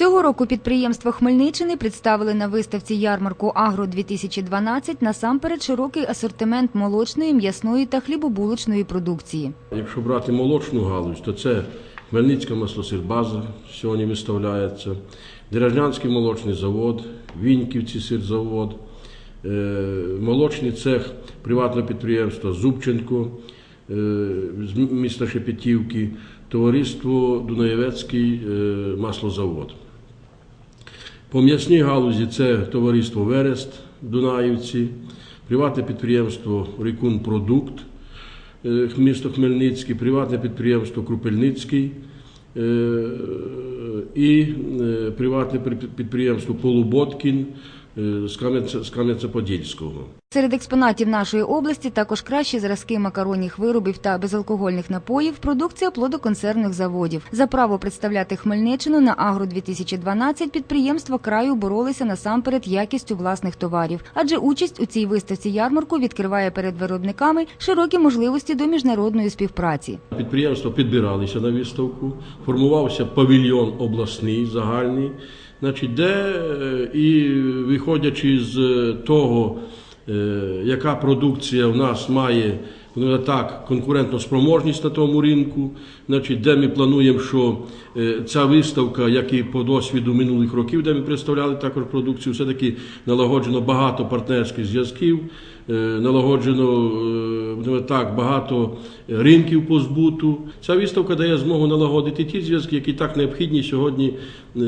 Цього року підприємства Хмельниччини представили на виставці ярмарку Агро 2012 насамперед широкий асортимент молочної, м'ясної та хлібобулочної продукції. Якщо брати молочну галузь, то це Хмельницька маслосирбаза сьогодні виставляється, Дережнянський молочний завод, Віньківці сирзавод, е, молочний цех приватного підприємства Зубченко е, з міста Шепетівки, товариство Дунаєвецький е, маслозавод. По м'ясній галузі це товариство Верест Дунаївці, приватне підприємство Рікун Продукт, е, місто Хмельницький, приватне підприємство Крупельницький е, і е, приватне підприємство Полуботкін з Кам'янця- з Кам'янця-Подільського. Серед експонатів нашої області також кращі зразки макаронних виробів та безалкогольних напоїв, продукція плодоконсервних заводів. За право представляти Хмельниччину на Агро 2012 підприємства краю боролися насамперед якістю власних товарів, адже участь у цій виставці ярмарку відкриває перед виробниками широкі можливості до міжнародної співпраці. Підприємства підбиралися на виставку, формувався павільйон обласний, загальний, значить, де е, і виходячи з е, того, е, яка продукція в нас має ну, так, конкурентну спроможність на тому ринку, значить, де ми плануємо, що ця виставка, як і по досвіду минулих років, де ми представляли також продукцію, все-таки налагоджено багато партнерських зв'язків, налагоджено так, багато ринків по збуту. Ця виставка дає змогу налагодити ті зв'язки, які так необхідні сьогодні е,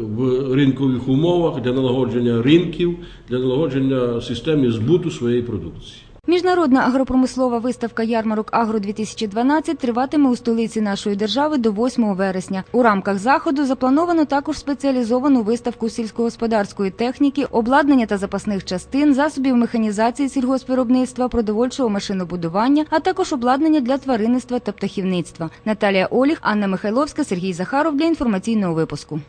в ринкових умовах для налагодження ринків, для налагодження системи збуту своєї продукції. Міжнародна агропромислова виставка ярмарок Агро 2012 триватиме у столиці нашої держави до 8 вересня. У рамках заходу заплановано також спеціалізовану виставку сільськогосподарської техніки, обладнання та запасних частин, засобів механізації сільгоспвиробництва, продовольчого машинобудування, а також обладнання для тваринництва та птахівництва. Наталія Оліх, Анна Михайловська, Сергій Захаров для інформаційного випуску.